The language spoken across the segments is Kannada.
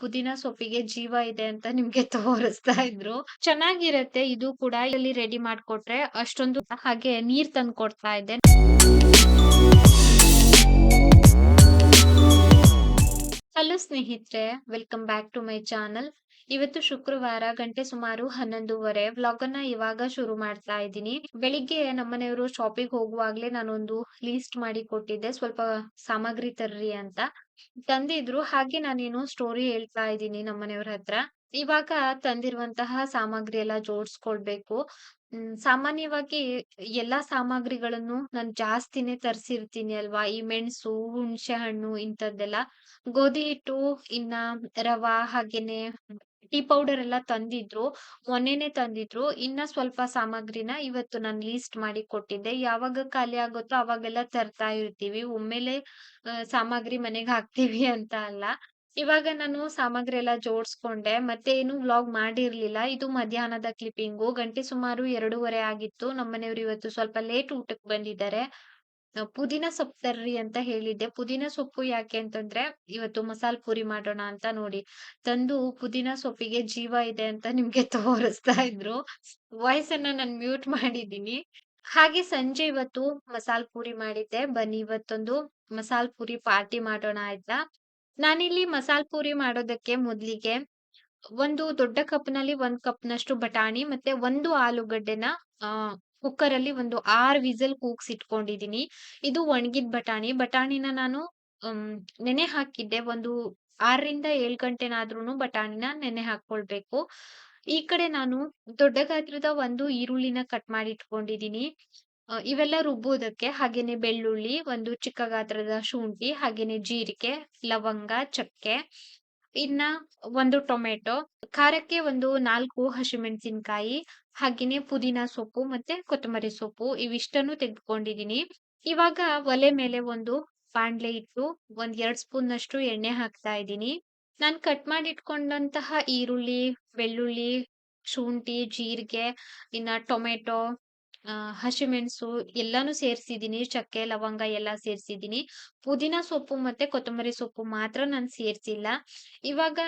ಪುದೀನ ಸೊಪ್ಪಿಗೆ ಜೀವ ಇದೆ ಅಂತ ನಿಮ್ಗೆ ತೋರಿಸ್ತಾ ಇದ್ರು. ಚೆನ್ನಾಗಿರತ್ತೆ, ಇದು ಕೂಡ ಇಲ್ಲಿ ರೆಡಿ ಮಾಡ್ಕೊಟ್ರೆ ಅಷ್ಟೊಂದು ಹಾಗೆ ನೀರ್ ತಂದು ಕೊಡ್ತಾ ಇದೆ ಹಲೋ ಸ್ನೇಹಿತರೆ welcome back to my channel. ಇವತ್ತು ಶುಕ್ರವಾರ ಗಂಟೆ ಸುಮಾರು ಹನ್ನೊಂದೂವರೆ ವ್ಲಾಗ್ ಅನ್ನ ಇವಾಗ ಶುರು ಮಾಡ್ತಾ ಇದ್ದೀನಿ. ಬೆಳಿಗ್ಗೆ ನಮ್ಮನೆಯವರು ಶಾಪಿಗೆ ಹೋಗುವಾಗ್ಲೇ ನಾನೊಂದು ಲೀಸ್ಟ್ ಮಾಡಿ ಕೊಟ್ಟಿದ್ದೆ ಸ್ವಲ್ಪ ಸಾಮಗ್ರಿ ತರ್ರಿ ಅಂತ. ತಂದಿದ್ರು ಹಾಗೆ ನಾನೇನು ಸ್ಟೋರಿ ಹೇಳ್ತಾ ಇದ್ದೀನಿ ನಮ್ಮನೆಯವ್ರ ಹತ್ರ. ಇವಾಗ ತಂದಿರುವಂತಹ ಸಾಮಗ್ರಿ ಎಲ್ಲ ಜೋಡಿಸ್ಕೊಳ್ಬೇಕು. ಸಾಮಾನ್ಯವಾಗಿ ಎಲ್ಲಾ ಸಾಮಗ್ರಿಗಳನ್ನು ನಾನು ಜಾಸ್ತಿನೇ ತರ್ಸಿರ್ತೀನಿ ಅಲ್ವಾ ಈ ಮೆಣಸು, ಹುಣಸೆ ಹಣ್ಣು ಇಂಥದ್ದೆಲ್ಲ. ಗೋಧಿ ಹಿಟ್ಟು ಇನ್ನ ರವಾ ಹಾಗೇನೆ ಟೀ ಪೌಡರ್ ಎಲ್ಲ ತಂದಿದ್ರು. ಮೊನ್ನೆನೆ ತಂದಿದ್ರು. ಇನ್ನ ಸ್ವಲ್ಪ ಸಾಮಗ್ರಿನ ಇವತ್ತು ನಾನು ಲೀಸ್ಟ್ ಮಾಡಿ ಕೊಟ್ಟಿದ್ದೆ. ಯಾವಾಗ ಖಾಲಿ ಆಗುತ್ತೋ ಅವಾಗೆಲ್ಲ ತರ್ತಾ ಇರ್ತೀವಿ. ಒಮ್ಮೆಲೆ ಸಾಮಗ್ರಿ ಮನೆಗೆ ಹಾಕ್ತೀವಿ ಅಂತ ಅಲ್ಲ. ಇವಾಗ ನಾನು ಸಾಮಗ್ರಿ ಎಲ್ಲ ಜೋಡಿಸ್ಕೊಂಡೆ. ಮತ್ತೆ ಏನು ವ್ಲಾಗ್ ಮಾಡಿರ್ಲಿಲ್ಲ. ಇದು ಮಧ್ಯಾಹ್ನದ ಕ್ಲಿಪ್ಪಿಂಗು. ಗಂಟೆ ಸುಮಾರು 2:30 ಆಗಿತ್ತು. ನಮ್ಮನೆಯವರು ಇವತ್ತು ಸ್ವಲ್ಪ ಲೇಟ್ ಊಟಕ್ಕೆ ಬಂದಿದ್ದಾರೆ. ಪುದೀನ ಸೊಪ್ಪು ತರ್ರಿ ಅಂತ ಹೇಳಿದ್ದೆ. ಪುದೀನ ಸೊಪ್ಪು ಯಾಕೆ ಅಂತಂದ್ರೆ, ಇವತ್ತು ಮಸಾಲ್ ಪುರಿ ಮಾಡೋಣ ಅಂತ ನೋಡಿ. ತಂದು ಪುದೀನ ಸೊಪ್ಪಿಗೆ ಜೀವ ಇದೆ ಅಂತ ನಿಮ್ಗೆ ತೋರಿಸ್ತಾ ಇದ್ರು. ವಾಯ್ಸ್ ಅನ್ನ ನಾನು ಮ್ಯೂಟ್ ಮಾಡಿದ್ದೀನಿ. ಹಾಗೆ ಸಂಜೆ ಇವತ್ತು ಮಸಾಲ್ ಪೂರಿ ಮಾಡಿದ್ದೆ. ಬನ್ನಿ, ಇವತ್ತೊಂದು ಮಸಾಲ್ ಪೂರಿ ಪಾರ್ಟಿ ಮಾಡೋಣ ಆಯ್ತಾ. ನಾನಿಲ್ಲಿ ಮಸಾಲ್ ಪೂರಿ ಮಾಡೋದಕ್ಕೆ ಮೊದ್ಲಿಗೆ ಒಂದು ದೊಡ್ಡ ಕಪ್‌ನಲ್ಲಿ 1 ಕಪ್‌ನಷ್ಟು ಬಟಾಣಿ ಮತ್ತೆ ಒಂದು ಆಲೂಗಡ್ಡೆನ ಅ ಕುಕ್ಕರ್ ಅಲ್ಲಿ ಒಂದು 6 ವಿಸಿಲ್ ಕೂಗ್ಸಿಟ್ಕೊಂಡಿದ್ದೀನಿ. ಇದು ಒಣಗಿದ ಬಟಾಣಿ. ಬಟಾಣಿನ ನಾನು ನೆನೆ ಹಾಕಿದ್ದೆ. ಒಂದು 6ರಿಂದ 7 ಗಂಟೆನಾದ್ರೂ ಬಟಾಣಿನ ನೆನೆ ಹಾಕೊಳ್ಬೇಕು ಈ ಕಡೆ ನಾನು ದೊಡ್ಡ ಗಾತ್ರದ ಒಂದು ಈರುಳ್ಳಿನ ಕಟ್ ಮಾಡಿ ಇಟ್ಕೊಂಡಿದೀನಿ ಇವೆಲ್ಲ ರುಬ್ಬೋದಕ್ಕೆ. ಹಾಗೇನೆ ಬೆಳ್ಳುಳ್ಳಿ, ಒಂದು ಚಿಕ್ಕ ಗಾತ್ರದ ಶುಂಠಿ, ಹಾಗೇನೆ ಜೀರಿಗೆ, ಲವಂಗ, ಚಕ್ಕೆ, ಇನ್ನ ಒಂದು ಟೊಮೆಟೊ, ಖಾರಕ್ಕೆ ಒಂದು ನಾಲ್ಕು ಹಸಿಮೆಣಸಿನಕಾಯಿ, ಹಾಗೇನೆ ಪುದೀನ ಸೊಪ್ಪು ಮತ್ತೆ ಕೊತ್ತಂಬರಿ ಸೊಪ್ಪು ಇವಿಷ್ಟನ್ನು ತೆಗೆದುಕೊಂಡಿದ್ದೀನಿ. ಇವಾಗ ಒಲೆ ಮೇಲೆ ಒಂದು ಬಾಂಡ್ಲೆ ಇಟ್ಟು ಒಂದ್ ಎರಡ್ ಸ್ಪೂನ್ ಅಷ್ಟು ಎಣ್ಣೆ ಹಾಕ್ತಾ ಇದ್ದೀನಿ. ನಾನು ಕಟ್ ಮಾಡಿ ಇಟ್ಕೊಂಡಂತಹ ಈರುಳ್ಳಿ, ಬೆಳ್ಳುಳ್ಳಿ, ಶುಂಠಿ, ಜೀರಿಗೆ, ಇನ್ನ ಟೊಮೆಟೊ, ಹಸಿಮೆಣಸು ಎಲ್ಲಾನು ಸೇರ್ಸಿದಿನಿ ಚಕ್ಕೆ, ಲವಂಗ ಎಲ್ಲ ಸೇರ್ಸಿದೀನಿ ಪುದೀನ ಸೊಪ್ಪು ಮತ್ತೆ ಕೊತ್ತಂಬರಿ ಸೊಪ್ಪು ಮಾತ್ರ ನಾನು ಸೇರ್ಸಿಲ್ಲ. ಇವಾಗ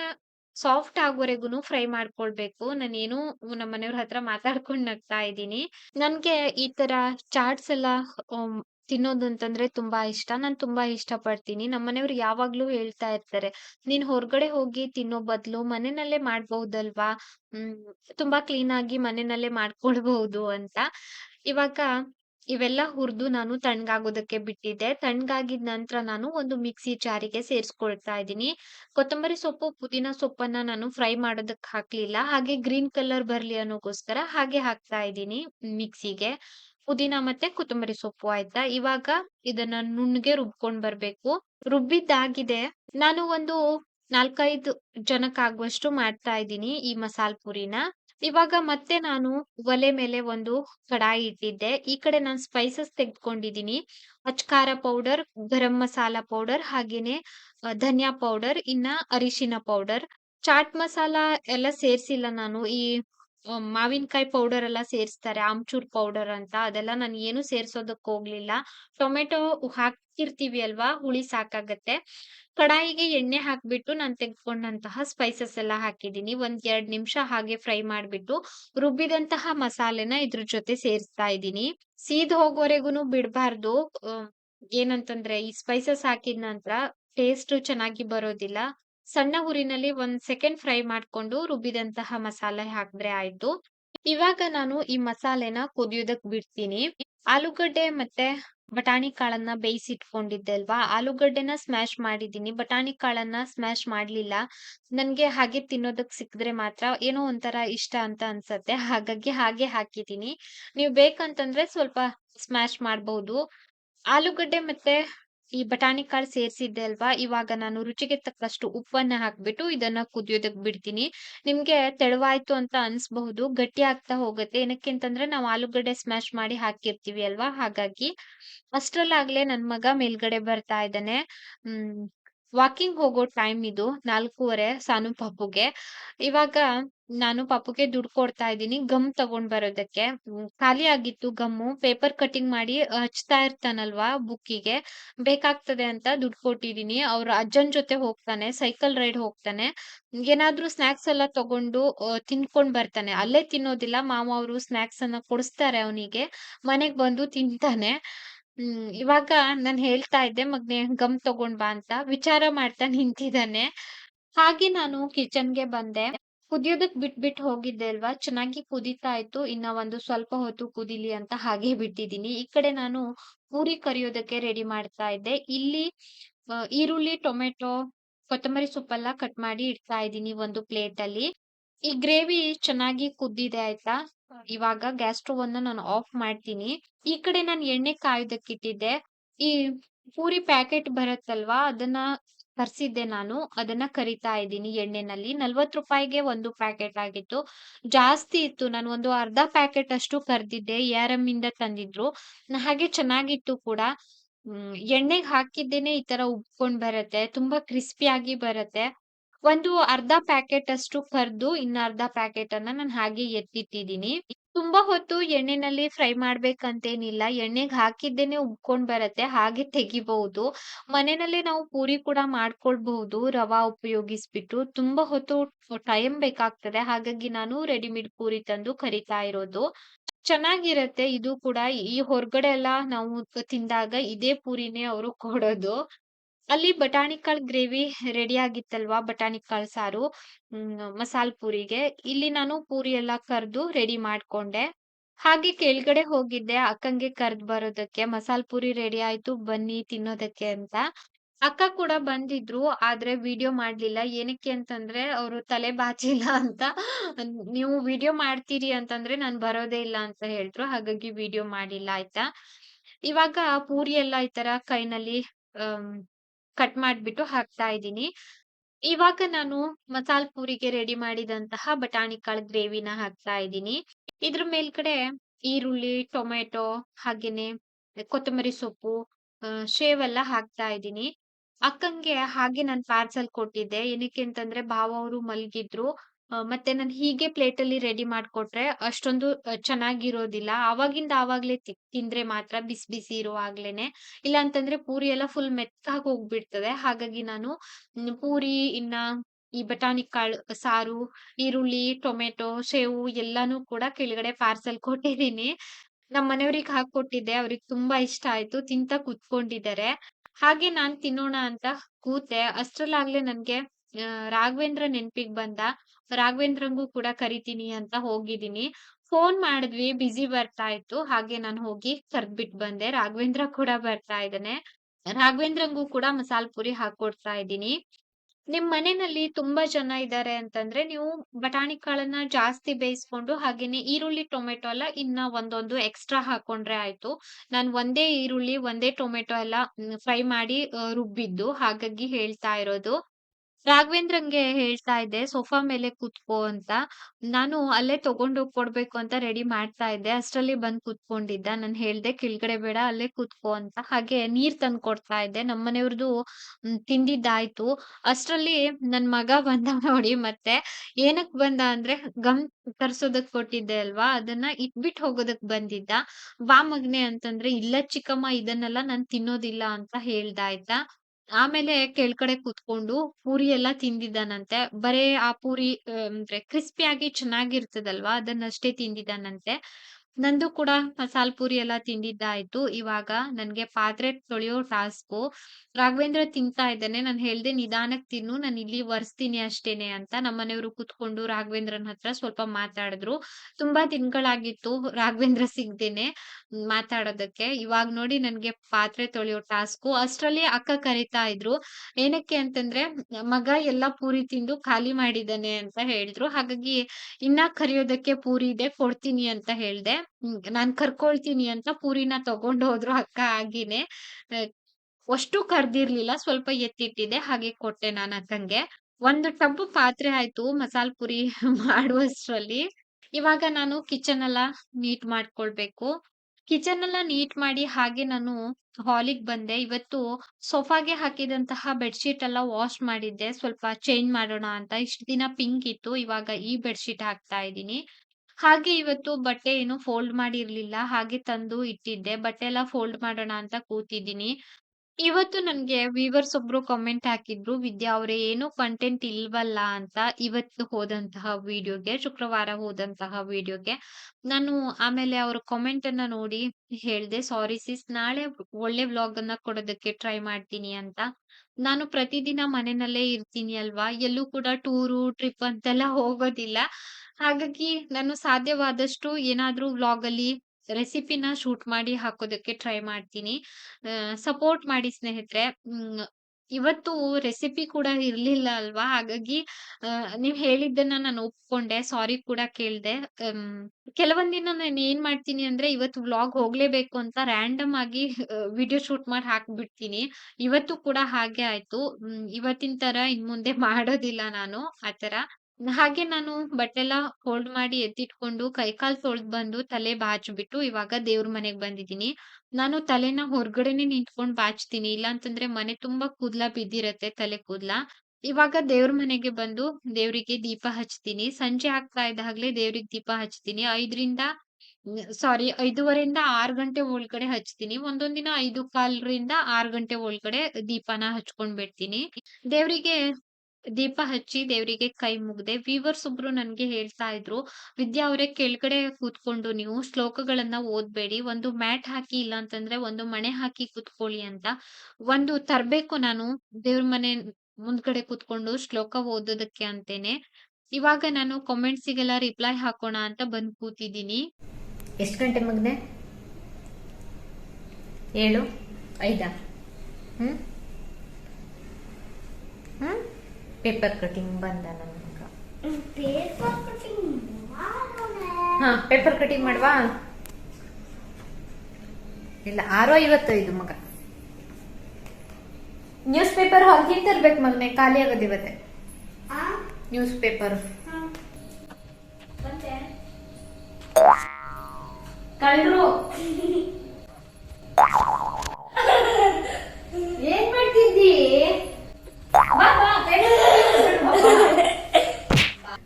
ಸಾಫ್ಟ್ ಆಗೋವರೆಗೂ ಫ್ರೈ ಮಾಡ್ಕೊಳ್ಬೇಕು. ನಾನೇನು ನಮ್ಮ ಮನೆಯವ್ರ ಹತ್ರ ಮಾತಾಡ್ಕೊಂಡು ನಗ್ತಾ ಇದ್ದೀನಿ. ನನ್ಗೆ ಈ ತರ ಚಾಟ್ಸ್ ಎಲ್ಲ ಅಂ ತಿನ್ನೋದಂತಂದ್ರೆ ತುಂಬಾ ಇಷ್ಟ. ನಾನ್ ತುಂಬಾ ಇಷ್ಟ ಪಡ್ತೀನಿ ನಮ್ಮ ಮನೆಯವ್ರು ಯಾವಾಗ್ಲೂ ಹೇಳ್ತಾ ಇರ್ತಾರೆ. "ನೀನ್ ಹೊರಗಡೆ ಹೋಗಿ ತಿನ್ನೋ ಬದ್ಲು ಮನೆನಲ್ಲೇ ಮಾಡ್ಬಹುದಲ್ವಾ? ಹ್ಮ್ ತುಂಬಾ ಕ್ಲೀನ್ ಆಗಿ ಮನೆನಲ್ಲೇ ಮಾಡ್ಕೊಳ್ಬಹುದು" ಅಂತ. ಇವಾಗ ಇವೆಲ್ಲ ಹುರಿದು ನಾನು ತಣ್ಣಗಾಗೋದಕ್ಕೆ ಬಿಟ್ಟಿದ್ದೆ. ತಣ್ಣಗಾಗಿದ ನಂತರ ನಾನು ಒಂದು ಮಿಕ್ಸಿ ಜಾರಿಗೆ ಸೇರಿಸ್ಕೊಳ್ತಾ ಇದ್ದೀನಿ. ಕೊತ್ತಂಬರಿ ಸೊಪ್ಪು, ಪುದೀನ ಸೊಪ್ಪನ್ನ ನಾನು ಫ್ರೈ ಮಾಡೋದಕ್ಕೆ ಹಾಕ್ಲಿಲ್ಲ. ಹಾಗೆ ಗ್ರೀನ್ ಕಲರ್ ಬರ್ಲಿ ಅನ್ನೋಕ್ಕೋಸ್ಕರ ಹಾಗೆ ಹಾಕ್ತಾ ಇದ್ದೀನಿ ಮಿಕ್ಸಿಗೆ. ಪುದೀನ ಮತ್ತೆ ಕೊತ್ತಂಬರಿ ಸೊಪ್ಪು ಆಯ್ತಾ. ಇವಾಗ ಇದನ್ನ ನುಣ್ಣಗೆ ರುಬ್ಕೊಂಡ್ ಬರ್ಬೇಕು. ರುಬ್ಬಿದ್ದಾಗಿದೆ. ನಾನು ಒಂದು 4, 5 ಜನಕ್ಕಾಗುವಷ್ಟು ಮಾಡ್ತಾ ಇದ್ದೀನಿ ಈ ಮಸಾಲ್ ಪುರಿನ. ಇವಾಗ ಮತ್ತೆ ನಾನು ಒಲೆ ಮೇಲೆ ಒಂದು ಕಡಾಯಿ ಇಟ್ಟಿದ್ದೆ. ಈ ಕಡೆ ನಾನು ಸ್ಪೈಸಸ್ ತೆಗೆದುಕೊಂಡಿದ್ದೀನಿ. ಅಚ್ಕಾರ ಪೌಡರ್, ಗರಂ ಮಸಾಲ ಪೌಡರ್, ಹಾಗೇನೆ ಧನಿಯಾ ಪೌಡರ್, ಇನ್ನ ಅರಿಶಿನ ಪೌಡರ್. ಚಾಟ್ ಮಸಾಲ ಎಲ್ಲ ಸೇರಿಸಿಲ್ಲ ನಾನು. ಈ ಮಾವಿನಕಾಯಿ ಪೌಡರ್ ಎಲ್ಲ ಸೇರಿಸ್ತಾರೆ. ಆಮ್ಚೂರ್ ಪೌಡರ್ ಅಂತ. ಅದೆಲ್ಲ ನಾನು ಏನು ಸೇರ್ಸೋದಕ್ಕೆ ಹೋಗ್ಲಿಲ್ಲ. ಟೊಮೆಟೊ ಹಾಕಿರ್ತೀವಿ ಅಲ್ವಾ ಹುಳಿ ಸಾಕಾಗತ್ತೆ. ಕಡಾಯಿಗೆ ಎಣ್ಣೆ ಹಾಕ್ಬಿಟ್ಟು ನಾನು ತೆಗೆದುಕೊಂಡಂತಹ ಸ್ಪೈಸಸ್ ಎಲ್ಲ ಹಾಕಿದೀನಿ ಒಂದ್ ಎರಡ್ ನಿಮಿಷ ಹಾಗೆ ಫ್ರೈ ಮಾಡ್ಬಿಟ್ಟು ರುಬ್ಬಿದಂತಹ ಮಸಾಲೆನ ಇದ್ರ ಜೊತೆ ಸೇರಿಸ್ತಾ ಇದ್ದೀನಿ. ಸೀದ್ ಹೋಗೋವರೆಗೂನು ಬಿಡಬಾರ್ದು ಏನಂತಂದ್ರೆ ಈ ಸ್ಪೈಸಸ್ ಹಾಕಿದ ನಂತರ ಟೇಸ್ಟ್ ಚೆನ್ನಾಗಿ ಬರೋದಿಲ್ಲ. ಸಣ್ಣ ಊರಿನಲ್ಲಿ ಒಂದ್ ಸೆಕೆಂಡ್ ಫ್ರೈ ಮಾಡ್ಕೊಂಡು ರುಬ್ಬಿದಂತಹ ಮಸಾಲೆ ಹಾಕಿದ್ರೆ ಆಯ್ತು. ಇವಾಗ ನಾನು ಈ ಮಸಾಲೆನ ಕುದಿಯೋದಕ್ ಬಿಡ್ತೀನಿ. ಆಲೂಗಡ್ಡೆ ಮತ್ತೆ ಬಟಾಣಿ ಕಾಳನ್ನ ಬೇಯಿಸಿಟ್ಕೊಂಡಿದ್ದೆ ಅಲ್ವಾ, ಆಲೂಗಡ್ಡೆನ ಸ್ಮ್ಯಾಶ್ ಮಾಡಿದ್ದೀನಿ. ಬಟಾಣಿ ಕಾಳನ್ನ ಸ್ಮ್ಯಾಶ್ ಮಾಡ್ಲಿಲ್ಲ. ನನ್ಗೆ ಹಾಗೆ ತಿನ್ನೋದಕ್ ಸಿಕ್ಕಿದ್ರೆ ಮಾತ್ರ ಏನೋ ಒಂಥರ ಇಷ್ಟ ಅಂತ ಅನ್ಸತ್ತೆ. ಹಾಗಾಗಿ ಹಾಗೆ ಹಾಕಿದ್ದೀನಿ. ನೀವು ಬೇಕಂತಂದ್ರೆ ಸ್ವಲ್ಪ ಸ್ಮ್ಯಾಶ್ ಮಾಡ್ಬಹುದು. ಆಲೂಗಡ್ಡೆ ಮತ್ತೆ ಈ ಬಟಾಣಿ ಕಾಳು ಸೇರಿಸಿದ್ದೆ ಅಲ್ವಾ, ಇವಾಗ ನಾನು ರುಚಿಗೆ ತಕ್ಕಷ್ಟು ಉಪ್ಪನ್ನ ಹಾಕ್ಬಿಟ್ಟು ಇದನ್ನ ಕುದಿಯೋದಕ್ ಬಿಡ್ತೀನಿ. ನಿಮ್ಗೆ ತೆಳುವಾಯ್ತು ಅಂತ ಅನ್ಸ್ಬಹುದು. ಗಟ್ಟಿ ಆಗ್ತಾ ಹೋಗುತ್ತೆ. ಏನಕ್ಕೆ ಅಂತಂದ್ರೆ ನಾವು ಆಲೂಗಡ್ಡೆ ಸ್ಮ್ಯಾಶ್ ಮಾಡಿ ಹಾಕಿರ್ತೀವಿ ಅಲ್ವಾ ಹಾಗಾಗಿ. ಅಷ್ಟ್ರಲ್ಲಾಗ್ಲೇ ನನ್ ಮಗ ಮೇಲ್ಗಡೆ ಬರ್ತಾ ಇದ್ದಾನೆ. ಹ್ಮ್ ವಾಕಿಂಗ್ ಹೋಗೋ ಟೈಮ್ ಇದು 4:30 ಸಾನು ಪಾಪುಗೆ. ಇವಾಗ ನಾನು ಪಾಪುಗೆ ದುಡ್ಡು ಕೊಡ್ತಾ ಇದ್ದೀನಿ ಗಮ್ ತಗೊಂಡ್ ಬರೋದಕ್ಕೆ. ಖಾಲಿ ಆಗಿತ್ತು ಗಮ್ಮು. ಪೇಪರ್ ಕಟಿಂಗ್ ಮಾಡಿ ಹಚ್ತಾ ಇರ್ತಾನಲ್ವಾ ಬುಕ್ಕಿಗೆ, ಬೇಕಾಗ್ತದೆ ಅಂತ ದುಡ್ಡು ಕೊಟ್ಟಿದ್ದೀನಿ. ಅವ್ರ ಅಜ್ಜನ್ ಜೊತೆ ಹೋಗ್ತಾನೆ, ಸೈಕಲ್ ರೈಡ್ ಹೋಗ್ತಾನೆ. ಏನಾದ್ರೂ ಸ್ನಾಕ್ಸ್ ಎಲ್ಲ ತಗೊಂಡು ತಿನ್ಕೊಂಡ್ ಬರ್ತಾನೆ. ಅಲ್ಲೇ ತಿನ್ನೋದಿಲ್ಲ, ಮಾವ ಅವರು ಸ್ನಾಕ್ಸ್ ಅನ್ನ ಕೊಡಿಸ್ತಾರೆ ಅವನಿಗೆ. ಮನೆಗ್ ಬಂದು ತಿಂತಾನೆ. ಹ್ಮ್, ಇವಾಗ ನಾನ್ ಹೇಳ್ತಾ ಇದ್ದೆ ಮಗ್ನೆ ಗಮ್ ತಗೊಂಡ್ ಬಾ ಅಂತ. ವಿಚಾರ ಮಾಡ್ತಾ ನಿಂತಿದ್ದಾನೆ. ಹಾಗೆ ನಾನು ಕಿಚನ್‌ಗೆ ಬಂದೆ. ಕುದಿಯೋದಕ್ ಬಿಟ್ ಹೋಗಿದ್ದೆ ಅಲ್ವಾ, ಚೆನ್ನಾಗಿ ಕುದೀತಾ ಇತ್ತು. ಇನ್ನ ಒಂದು ಸ್ವಲ್ಪ ಹೊತ್ತು ಕುದಿಲಿ ಅಂತ ಹಾಗೆ ಬಿಟ್ಟಿದ್ದೀನಿ. ಈ ಕಡೆ ನಾನು ಪೂರಿ ಕರಿಯೋದಕ್ಕೆ ರೆಡಿ ಮಾಡ್ತಾ ಇದ್ದೆ. ಇಲ್ಲಿ ಈರುಳ್ಳಿ, ಟೊಮೆಟೊ, ಕೊತ್ತಂಬರಿ ಸೊಪ್ಪೆಲ್ಲ ಕಟ್ ಮಾಡಿ ಇಡ್ತಾ ಇದ್ದೀನಿ ಒಂದು ಪ್ಲೇಟಲ್ಲಿ. ಈ ಗ್ರೇವಿ ಚೆನ್ನಾಗಿ ಕುದ್ದಿದೆ ಆಯ್ತಾ? ಇವಾಗ ಗ್ಯಾಸ್ ಸ್ಟವ್ ಅನ್ನ ನಾನು ಆಫ್ ಮಾಡ್ತೀನಿ. ಈ ಕಡೆ ನಾನು ಎಣ್ಣೆ ಕಾಯೋದಕ್ಕಿಟ್ಟಿದ್ದೆ. ಈ ಪೂರಿ ಪ್ಯಾಕೆಟ್ ಬರುತ್ತಲ್ವಾ, ಅದನ್ನ ತರ್ಸಿದ್ದೆ ನಾನು. ಅದನ್ನ ಕರಿತಾ ಇದ್ದೀನಿ ಎಣ್ಣೆನಲ್ಲಿ. ₹40ಗೆ ಒಂದು ಪ್ಯಾಕೆಟ್ ಆಗಿತ್ತು. ಜಾಸ್ತಿ ಇತ್ತು. ನಾನು ಒಂದು ಅರ್ಧ ಪ್ಯಾಕೆಟ್ ಅಷ್ಟು ಕರ್ದಿದ್ದೆ. ಎ.ಆರ್.ಎಂ ಇಂದ ತಂದಿದ್ರು. ಹಾಗೆ ಚೆನ್ನಾಗಿತ್ತು ಕೂಡ. ಎಣ್ಣೆಗೆ ಹಾಕಿದ್ದೇನೆ ಈ ತರ ಉಬ್ಕೊಂಡ್ ಬರತ್ತೆ. ತುಂಬಾ ಕ್ರಿಸ್ಪಿಯಾಗಿ ಬರತ್ತೆ. ಒಂದು ಅರ್ಧ ಪ್ಯಾಕೆಟ್ ಅಷ್ಟು ಕರ್ದು, ಇನ್ನ ಅರ್ಧ ಪ್ಯಾಕೆಟ್ ಅನ್ನ ನಾನು ಹಾಗೆ ಎತ್ತಿಟ್ಟಿದ್ದೀನಿ. ತುಂಬಾ ಹೊತ್ತು ಎಣ್ಣೆನಲ್ಲಿ ಫ್ರೈ ಮಾಡ್ಬೇಕಂತೇನಿಲ್ಲ. ಎಣ್ಣೆಗೆ ಹಾಕಿದ್ದೇನೆ ಉಬ್ಕೊಂಡ್ ಬರತ್ತೆ. ಹಾಗೆ ತೆಗಿಬಹುದು. ಮನೆಯಲ್ಲೇ ನಾವು ಪೂರಿ ಕೂಡ ಮಾಡ್ಕೊಳ್ಬಹುದು, ರವಾ ಉಪಯೋಗಿಸ್ಬಿಟ್ಟು. ತುಂಬಾ ಹೊತ್ತು ಟೈಮ್ ಬೇಕಾಗ್ತದೆ. ಹಾಗಾಗಿ ನಾನು ರೆಡಿಮೇಡ್ ಪೂರಿ ತಂದು ಕರಿತಾ ಇರೋದು. ಚೆನ್ನಾಗಿರತ್ತೆ ಇದು ಕೂಡ. ಈ ಹೊರಗಡೆ ಎಲ್ಲ ನಾವು ತಿಂದಾಗ ಇದೇ ಪೂರಿನೇ ಅವರು ಕೊಡೋದು. ಅಲ್ಲಿ ಬಟಾಣಿಕಾಳು ಗ್ರೇವಿ ರೆಡಿ ಆಗಿತ್ತಲ್ವಾ, ಬಟಾಣಿಕಾಳು ಸಾರು, ಮಸಾಲ್ ಪೂರಿಗೆ. ಇಲ್ಲಿ ನಾನು ಪೂರಿ ಎಲ್ಲ ಕರ್ದು ರೆಡಿ ಮಾಡ್ಕೊಂಡೆ. ಹಾಗೆ ಕೆಳಗಡೆ ಹೋಗಿದ್ದೆ ಅಕ್ಕಂಗೆ ಕರ್ದ್ ಬರೋದಕ್ಕೆ. ಮಸಾಲ್ ಪೂರಿ ರೆಡಿ ಆಯ್ತು ಬನ್ನಿ ತಿನ್ನೋದಕ್ಕೆ ಅಂತ. ಅಕ್ಕ ಕೂಡ ಬಂದಿದ್ರು. ಆದ್ರೆ ವಿಡಿಯೋ ಮಾಡ್ಲಿಲ್ಲ. ಏನಕ್ಕೆ ಅಂತಂದ್ರೆ ಅವ್ರು ತಲೆ ಬಾಚಿಲ್ಲ ಅಂತ. ನೀವು ವಿಡಿಯೋ ಮಾಡ್ತೀರಿ ಅಂತಂದ್ರೆ ನಾನ್ ಬರೋದೇ ಇಲ್ಲ ಅಂತ ಹೇಳಿದ್ರು. ಹಾಗಾಗಿ ವಿಡಿಯೋ ಮಾಡಿಲ್ಲ ಆಯ್ತಾ. ಇವಾಗ ಪೂರಿ ಎಲ್ಲ ಈ ತರ ಕೈನಲ್ಲಿ ಕಟ್ ಮಾಡ್ಬಿಟ್ಟು ಹಾಕ್ತಾ ಇದ್ದೀನಿ. ಇವಾಗ ನಾನು ಮಸಾಲ್ ಪೂರಿಗೆ ರೆಡಿ ಮಾಡಿದಂತಹ ಬಟಾಣಿ ಕಾಳು ಗ್ರೇವಿನ ಹಾಕ್ತಾ ಇದ್ದೀನಿ. ಇದ್ರ ಮೇಲ್ಗಡೆ ಈರುಳ್ಳಿ, ಟೊಮೆಟೊ ಹಾಗೇನೆ ಕೊತ್ತಂಬರಿ ಸೊಪ್ಪು, ಶೇವ್ ಶೇವೆಲ್ಲ ಹಾಕ್ತಾ ಇದ್ದೀನಿ. ಅಕ್ಕಂಗೆ ಹಾಗೆ ನಾನ್ ಪಾರ್ಸೆಲ್ ಕೊಟ್ಟಿದ್ದೆ. ಏನಕ್ಕೆ ಅಂತಂದ್ರೆ ಭಾವ ಅವರು ಮಲ್ಗಿದ್ರು. ಮತ್ತೆ ನಾನ್ ಹೀಗೆ ಪ್ಲೇಟಲ್ಲಿ ರೆಡಿ ಮಾಡ್ಕೊಟ್ರೆ ಅಷ್ಟೊಂದು ಚೆನ್ನಾಗಿರೋದಿಲ್ಲ. ಅವಾಗಿಂದ ಆವಾಗ್ಲೇ ತಿಂದ್ರೆ ಮಾತ್ರ ಬಿಸಿ ಬಿಸಿ ಇರುವಾಗ್ಲೇನೆ. ಇಲ್ಲ ಅಂತಂದ್ರೆ ಪೂರಿ ಎಲ್ಲ ಫುಲ್ ಮೆತ್ತಗ್ ಹೋಗ್ಬಿಡ್ತದೆ. ಹಾಗಾಗಿ ನಾನು ಪೂರಿ ಇನ್ನ ಈ ಬಟಾಣಿ ಕಾಳು ಸಾರು, ಈರುಳ್ಳಿ, ಟೊಮೆಟೊ, ಸೇವು ಎಲ್ಲಾನು ಕೂಡ ಕೆಳಗಡೆ ಪಾರ್ಸೆಲ್ ಕೊಟ್ಟಿದ್ದೀನಿ. ಮನೆಯವ್ರಿಗೆ ಹಾಕೊಟ್ಟಿದ್ದೆ. ಅವ್ರಿಗೆ ತುಂಬಾ ಇಷ್ಟ ಆಯ್ತು. ತಿಂತ ಕೂತ್ಕೊಂಡಿದ್ದಾರೆ. ಹಾಗೆ ನಾನ್ ತಿನ್ನೋಣ ಅಂತ ಕೂತೆ. ಅಷ್ಟ್ರಲ್ಲಾಗ್ಲೇ ನನ್ಗೆ ರಾಘವೇಂದ್ರ ನೆನ್ಪಿಗ್ ಬಂದ. ರಾಘವೇಂದ್ರಂಗೂ ಕೂಡ ಕರಿತೀನಿ ಅಂತ ಹೋಗಿದ್ದೀನಿ. ಫೋನ್ ಮಾಡಿದ್ವಿ ಬಿಸಿ ಬರ್ತಾ ಇತ್ತು. ಹಾಗೆ ನಾನು ಹೋಗಿ ಕರ್ದ್ಬಿಟ್ ಬಂದೆ. ರಾಘವೇಂದ್ರ ಕೂಡ ಬರ್ತಾ ಇದ್ದಾನೆ. ರಾಘವೇಂದ್ರಂಗೂ ಕೂಡ ಮಸಾಲ್ ಪುರಿ ಹಾಕೊಡ್ತಾ ಇದ್ದೀನಿ. ನಿಮ್ ಮನೆಯಲ್ಲಿ ತುಂಬಾ ಜನ ಇದ್ದಾರೆ ಅಂತಂದ್ರೆ ನೀವು ಬಟಾಣಿ ಕಾಳನ್ನ ಜಾಸ್ತಿ ಬೇಯಿಸ್ಕೊಂಡು ಹಾಗೇನೆ ಈರುಳ್ಳಿ, ಟೊಮೆಟೊ ಎಲ್ಲ ಇನ್ನ ಒಂದೊಂದು ಎಕ್ಸ್ಟ್ರಾ ಹಾಕೊಂಡ್ರೆ ಆಯ್ತು. ನಾನು ಒಂದೇ ಈರುಳ್ಳಿ, ಒಂದೇ ಟೊಮೆಟೊ ಎಲ್ಲ ಫ್ರೈ ಮಾಡಿ ರುಬ್ಬಿದ್ದು. ಹಾಗಾಗಿ ಹೇಳ್ತಾ ಇರೋದು. ರಾಘವೇಂದ್ರಂಗೆ ಹೇಳ್ತಾ ಇದ್ದೆ ಸೋಫಾ ಮೇಲೆ ಕೂತ್ಕೋ ಅಂತ. ನಾನು ಅಲ್ಲೇ ತಗೊಂಡೋಗ್ ಕೊಡ್ಬೇಕು ಅಂತ ರೆಡಿ ಮಾಡ್ತಾ ಇದ್ದೆ. ಅಷ್ಟ್ರಲ್ಲಿ ಬಂದ್ ಕೂತ್ಕೊಂಡಿದ್ದ. ನಾನ್ ಹೇಳ್ದೆ ಕೆಳಗಡೆ ಬೇಡ ಅಲ್ಲೇ ಕೂತ್ಕೋ ಅಂತ. ಹಾಗೆ ನೀರ್ ತಂದ್ ಕೊಡ್ತಾ ಇದ್ದೆ. ನಮ್ಮನೆಯವ್ರದು ಹ್ಮ್, ತಿಂದಿದ್ದಾಯ್ತು. ಅಷ್ಟರಲ್ಲಿ ನನ್ ಮಗ ಬಂದ ನೋಡಿ ಮತ್ತೆ. ಏನಕ್ ಬಂದ ಅಂದ್ರೆ ಗಮ್ ತರ್ಸೋದಕ್ ಕೊಟ್ಟಿದ್ದೆ ಅಲ್ವಾ, ಅದನ್ನ ಇಟ್ಬಿಟ್ ಹೋಗೋದಕ್ ಬಂದಿದ್ದ. ಬಾ ಮಗ್ನೆ ಅಂತಂದ್ರೆ, ಇಲ್ಲ ಚಿಕ್ಕಮ್ಮ ಇದನ್ನೆಲ್ಲ ನಾನ್ ತಿನ್ನೋದಿಲ್ಲ ಅಂತ ಹೇಳ್ದ ಆಯ್ತಾ. ಆಮೇಲೆ ಕೆಳ್ಕಡೆ ಕೂತ್ಕೊಂಡು ಪೂರಿ ಎಲ್ಲ ತಿಂದಿದ್ದಾನಂತೆ. ಬರೇ ಆ ಪೂರಿ ಅಂದ್ರೆ ಕ್ರಿಸ್ಪಿಯಾಗಿ ಚೆನ್ನಾಗಿರ್ತದಲ್ವಾ ಅದನ್ನಷ್ಟೇ ತಿಂದಿದ್ದಾನಂತೆ. ನಂದು ಕೂಡ ಮಸಾಲ್ ಪೂರಿ ಎಲ್ಲ ತಿಂದಿದ್ದಾಯ್ತು. ಇವಾಗ ನನ್ಗೆ ಪಾತ್ರೆ ತೊಳೆಯೋ ಟಾಸ್ಕು. ರಾಘವೇಂದ್ರ ತಿಂತಾ ಇದ್ದಾನೆ. ನಾನು ಹೇಳ್ದೆ ನಿಧಾನಕ್ ತಿನ್ನು ನಾನು ಇಲ್ಲಿ ಒರೆಸ್ತೀನಿ ಅಷ್ಟೇನೆ ಅಂತ. ನಮ್ಮನೆಯವರು ಕುತ್ಕೊಂಡು ರಾಘವೇಂದ್ರನ್ ಹತ್ರ ಸ್ವಲ್ಪ ಮಾತಾಡಿದ್ರು. ತುಂಬಾ ದಿನಗಳಾಗಿತ್ತು ರಾಘವೇಂದ್ರ ಸಿಗ್ದೇನೆ ಮಾತಾಡೋದಕ್ಕೆ. ಇವಾಗ ನೋಡಿ ನನ್ಗೆ ಪಾತ್ರೆ ತೊಳೆಯೋ ಟಾಸ್ಕು. ಅಷ್ಟರಲ್ಲಿ ಅಕ್ಕ ಕರಿತಾ ಇದ್ರು. ಏನಕ್ಕೆ ಅಂತಂದ್ರೆ, ಮಗ ಎಲ್ಲಾ ಪೂರಿ ತಿಂದು ಖಾಲಿ ಮಾಡಿದ್ದಾನೆ ಅಂತ ಹೇಳಿದ್ರು. ಹಾಗಾಗಿ ಇನ್ನ ಕರಿಯೋದಕ್ಕೆ ಪೂರಿ ಇದೆ, ಕೊಡ್ತೀನಿ ಅಂತ ಹೇಳ್ದೆ. ನಾನ್ ಕರ್ಕೊಳ್ತೀನಿ ಅಂತ ಪೂರಿನ ತಗೊಂಡ್ ಹೋದ್ರು ಅಕ್ಕ ಆಗಿನೇ ಅಷ್ಟು ಕರ್ದಿರ್ಲಿಲ್ಲ. ಸ್ವಲ್ಪ ಎತ್ತಿಟ್ಟಿದೆ ಹಾಗೆ ಕೊಟ್ಟೆ ನಾನು ಅಕ್ಕಂಗೆ. ಒಂದು ಟಬ್ ಪಾತ್ರೆ ಆಯ್ತು ಮಸಾಲ್ ಪುರಿ ಮಾಡುವಷ್ಟರಲ್ಲಿ ಇವಾಗ ನಾನು ಕಿಚನ್ ಎಲ್ಲ ನೀಟ್ ಮಾಡ್ಕೊಳ್ಬೇಕು. ಕಿಚನ್ ಎಲ್ಲ ನೀಟ್ ಮಾಡಿ ಹಾಗೆ ನಾನು ಹಾಲಿಗೆ ಬಂದೆ. ಇವತ್ತು ಸೋಫಾಗೆ ಹಾಕಿದಂತಹ ಬೆಡ್‌ಶೀಟ್ ಎಲ್ಲ ವಾಶ್ ಮಾಡಿದ್ದೆ. ಸ್ವಲ್ಪ ಚೇಂಜ್ ಮಾಡೋಣ ಅಂತ. ಇಷ್ಟು ದಿನ ಪಿಂಕ್ ಇತ್ತು. ಇವಾಗ ಈ ಬೆಡ್‌ಶೀಟ್ ಹಾಕ್ತಾ ಇದ್ದೀನಿ. ಹಾಗೆ ಇವತ್ತು ಬಟ್ಟೆ ಏನು ಫೋಲ್ಡ್ ಮಾಡಿರ್ಲಿಲ್ಲ. ಹಾಗೆ ತಂದು ಇಟ್ಟಿದ್ದೆ. ಬಟ್ಟೆ ಎಲ್ಲ ಫೋಲ್ಡ್ ಮಾಡೋಣ ಅಂತ ಕೂತಿದ್ದೀನಿ. ಇವತ್ತು ನನ್ಗೆ ವ್ಯೂವರ್ಸ್ ಒಬ್ರು ಕಾಮೆಂಟ್ ಹಾಕಿದ್ರು, "ವಿದ್ಯಾ ಅವ್ರೆ ಏನು ಕಂಟೆಂಟ್ ಇಲ್ವಲ್ಲ" ಅಂತ. ಇವತ್ತು ಹೋದಂತಹ ವಿಡಿಯೋಗೆ, ಶುಕ್ರವಾರ ಹೋದಂತಹ ವಿಡಿಯೋಗೆ. ನಾನು ಆಮೇಲೆ ಅವ್ರ ಕಾಮೆಂಟ್ ಅನ್ನ ನೋಡಿ ಹೇಳ್ದೆ, "ಸಾರಿ ಸಿಸ್ ನಾಳೆ ಒಳ್ಳೆ ವ್ಲಾಗ್ ಅನ್ನ ಕೊಡೋದಕ್ಕೆ ಟ್ರೈ ಮಾಡ್ತೀನಿ" ಅಂತ. ನಾನು ಪ್ರತಿದಿನ ಮನೆನಲ್ಲೇ ಇರ್ತೀನಿ ಅಲ್ವಾ, ಎಲ್ಲೂ ಕೂಡ ಟೂರು, ಟ್ರಿಪ್ ಅಂತೆಲ್ಲ ಹೋಗೋದಿಲ್ಲ. ಹಾಗಾಗಿ ನಾನು ಸಾಧ್ಯವಾದಷ್ಟು ಏನಾದ್ರೂ ವ್ಲಾಗಲ್ಲಿ ರೆಸಿಪಿನ ಶೂಟ್ ಮಾಡಿ ಹಾಕೋದಕ್ಕೆ ಟ್ರೈ ಮಾಡ್ತೀನಿ. ಸಪೋರ್ಟ್ ಮಾಡಿ ಸ್ನೇಹಿತರೆ. ಇವತ್ತು ರೆಸಿಪಿ ಕೂಡ ಇರ್ಲಿಲ್ಲ ಅಲ್ವಾ, ಹಾಗಾಗಿ ನೀವ್ ಹೇಳಿದ್ದನ್ನ ನಾನು ಒಪ್ಕೊಂಡೆ. ಸಾರಿ ಕೂಡ ಕೇಳ್ದೆ. ಕೆಲವೊಂದ್ ದಿನ ನಾನು ಏನ್ ಮಾಡ್ತೀನಿ ಅಂದ್ರೆ, ಇವತ್ತು ವ್ಲಾಗ್ ಹೋಗ್ಲೇಬೇಕು ಅಂತ ರ್ಯಾಂಡಮ್ ಆಗಿ ವಿಡಿಯೋ ಶೂಟ್ ಮಾಡಿ ಹಾಕ್ಬಿಡ್ತೀನಿ. ಇವತ್ತು ಕೂಡ ಹಾಗೆ ಆಯ್ತು. ಇವತ್ತಿನ ತರ ಇನ್ಮುಂದೆ ಮಾಡೋದಿಲ್ಲ ನಾನು ಆ ತರ. ಹಾಗೆ ನಾನು ಬಟ್ಟೆಲ್ಲ ಫೋಲ್ಡ್ ಮಾಡಿ ಎತ್ತಿಟ್ಕೊಂಡು, ಕೈಕಾಲ್ ತೊಳ್ದ್ ಬಂದು, ತಲೆ ಬಾಚ್ಬಿಟ್ಟು ಇವಾಗ ದೇವ್ರ ಮನೆಗ್ ಬಂದಿದ್ದೀನಿ. ನಾನು ತಲೆನ ಹೊರಗಡೆನೆ ನಿಂತ್ಕೊಂಡ್ ಬಾಚ್ತೀನಿ. ಇಲ್ಲಾಂತಂದ್ರೆ ಮನೆ ತುಂಬಾ ಕೂದ್ಲ ಬಿದ್ದಿರತ್ತೆ, ತಲೆ ಕೂದ್ಲ. ಇವಾಗ ದೇವ್ರ ಮನೆಗೆ ಬಂದು ದೇವ್ರಿಗೆ ದೀಪ ಹಚ್ತೀನಿ. ಸಂಜೆ ಆಗ್ತಾ ಇದ್ದಾಗ್ಲೇ ದೇವ್ರಿಗೆ ದೀಪ ಹಚ್ತೀನಿ. ಐದರಿಂದ ಸಾರಿ 5:30ಯಿಂದ 6 ಗಂಟೆ ಒಳಗಡೆ ಹಚ್ತೀನಿ. ಒಂದೊಂದಿನ ಐದು ಕಾಲರಿಂದ ಆರು ಗಂಟೆ ಒಳಗಡೆ ದೀಪನ ಹಚ್ಕೊಂಡ್ ಬಿಡ್ತೀನಿ. ದೇವ್ರಿಗೆ ದೀಪ ಹಚ್ಚಿ ದೇವರಿಗೆ ಕೈ ಮುಗ್ದೆ. ವೀವರ್ಸ್ ಒಬ್ರು ನನ್ಗೆ ಹೇಳ್ತಾ ಇದ್ರು, "ವಿದ್ಯಾ ಅವರೇ ಕೆಳಗಡೆ ಕೂತ್ಕೊಂಡು ನೀವು ಶ್ಲೋಕಗಳನ್ನ ಓದ್ಬೇಡಿ. ಒಂದು ಮ್ಯಾಟ್ ಹಾಕಿ ಇಲ್ಲ ಅಂತಂದ್ರೆ ಒಂದು ಮಣೆ ಹಾಕಿ ಕೂತ್ಕೊಳ್ಳಿ" ಅಂತ. ಒಂದು ತರ್ಬೇಕು ನಾನು ದೇವ್ರ ಮನೆ ಮುಂದ್ಗಡೆ ಕೂತ್ಕೊಂಡು ಶ್ಲೋಕ ಓದೋದಕ್ಕೆ ಅಂತೇನೆ. ಇವಾಗ ನಾನು ಕಾಮೆಂಟ್ಸಿಗೆಲ್ಲ ರಿಪ್ಲೈ ಹಾಕೋಣ ಅಂತ ಬಂದ್ ಕೂತಿದ್ದೀನಿ. ಎಷ್ಟು ಗಂಟೆ ಮಗ್ನೆ ಏಳು ಐದಾ ಹ್ಮ್ ಹ್ಞೂ ಪೇಪರ್ ಕಟಿಂಗ್ ಬಂದ ನನ್ನ ಮಗ. ಪೇಪರ್ ಕಟಿಂಗ್ ಮಾಡ್ವಾ? ಇಲ್ಲ ಆರು ಐವತ್ತೈದು ಮಗ. ನ್ಯೂಸ್ ಪೇಪರ್ ಹೊರಗಿಂದ ತರ್ಬೇಕು ಮಗನೇ ಖಾಲಿ ಆಗೋದು ಇವತ್ತೆ. ನ್ಯೂಸ್ ಪೇಪರ್ ಕಳ್ರು ಏನ್ ಮಾಡ್ತಿದ್ದಿ?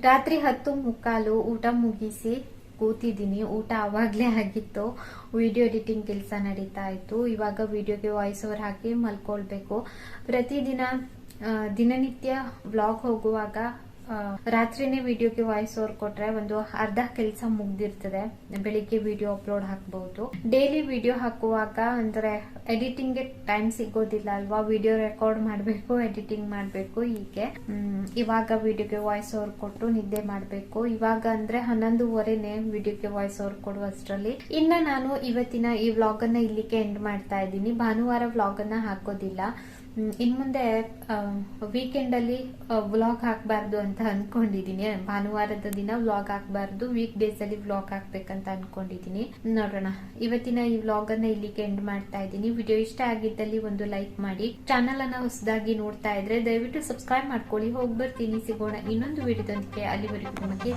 ರಾತ್ರಿ ಹತ್ತು ಮುಕ್ಕಾಲು ಊಟ ಮುಗಿಸಿ ಕೂತಿದ್ದೀನಿ. ಊಟ ಆವಾಗಲೇ ಆಗಿತ್ತು. ವಿಡಿಯೋ ಎಡಿಟಿಂಗ್ ಕೆಲಸ ನಡೀತಾ ಇತ್ತು. ಇವಾಗ ವಿಡಿಯೋಗೆ ವಾಯ್ಸ್ ಓವರ್ ಹಾಕಿ ಮಲ್ಕೊಳ್ಬೇಕು. ಪ್ರತಿದಿನ ದಿನನಿತ್ಯ ವ್ಲಾಗ್ ಹೋಗುವಾಗ ರಾತ್ರಿನೇ ವಿಡಿಯೋಗೆ ವಾಯ್ಸ್ ಓವರ್ ಕೊಟ್ರೆ ಒಂದು ಅರ್ಧ ಕೆಲಸ ಮುಗ್ದಿರ್ತದೆ. ಬೆಳಿಗ್ಗೆ ವಿಡಿಯೋ ಅಪ್ಲೋಡ್ ಹಾಕ್ಬಹುದು ಡೈಲಿ ವಿಡಿಯೋ ಹಾಕುವಾಗ ಅಂದ್ರೆ ಎಡಿಟಿಂಗ್ಗೆ ಟೈಮ್ ಸಿಗೋದಿಲ್ಲ ಅಲ್ವಾ? ವಿಡಿಯೋ ರೆಕಾರ್ಡ್ ಮಾಡಬೇಕು ಎಡಿಟಿಂಗ್ ಮಾಡಬೇಕು ಹೀಗೆ. ಇವಾಗ ವಿಡಿಯೋಗೆ ವಾಯ್ಸ್ ಓವರ್ ಕೊಟ್ಟು ನಿದ್ದೆ ಮಾಡಬೇಕು. ಇವಾಗ ಅಂದ್ರೆ ಹನ್ನೊಂದುವರೆನೆ ವಿಡಿಯೋಗೆ ವಾಯ್ಸ್ ಓವರ್ ಕೊಡುವಷ್ಟರಲ್ಲಿ ಇನ್ನ ನಾನು ಇವತ್ತಿನ ಈ ವ್ಲಾಗ್ ಅನ್ನ ಇಲ್ಲಿಗೆ ಎಂಡ್ ಮಾಡ್ತಾ ಇದ್ದೀನಿ. ಭಾನುವಾರ ವ್ಲಾಗ್ ಅನ್ನ ಹಾಕೋದಿಲ್ಲ. ಹ್ಮ್, ಇನ್ ಮುಂದೆ ವೀಕೆಂಡ್ ಅಲ್ಲಿ ವ್ಲಾಗ್ ಹಾಕಬಾರ್ದು ಅಂತ ಅನ್ಕೊಂಡಿದೀನಿ. ಭಾನುವಾರದ ದಿನ ವ್ಲಾಗ್ ಹಾಕಬಾರ್ದು ವೀಕ್ ಡೇಸ್ ಅಲ್ಲಿ ವ್ಲಾಗ್ ಹಾಕ್ಬೇಕಂತ ಅನ್ಕೊಂಡಿದೀನಿ. ನೋಡೋಣ. ಇವತ್ತಿನ ಈ ವ್ಲಾಗ್ ಅನ್ನ ಇಲ್ಲಿಗೆ ಎಂಡ್ ಮಾಡ್ತಾ ಇದ್ದೀನಿ. ವಿಡಿಯೋ ಇಷ್ಟ ಆಗಿದ್ದಲ್ಲಿ ಒಂದು ಲೈಕ್ ಮಾಡಿ. ಚಾನಲ್ ಅನ್ನ ಹೊಸದಾಗಿ ನೋಡ್ತಾ ಇದ್ರೆ ದಯವಿಟ್ಟು ಸಬ್ಸ್ಕ್ರೈಬ್ ಮಾಡ್ಕೊಳ್ಳಿ. ಹೋಗಿ ಬರ್ತೀನಿ ಸಿಗೋಣ ಇನ್ನೊಂದು ವಿಡಿಯೋದೊಂದಿಗೆ ಅಲ್ಲಿವರೆಗೂ ನಮಗೆ.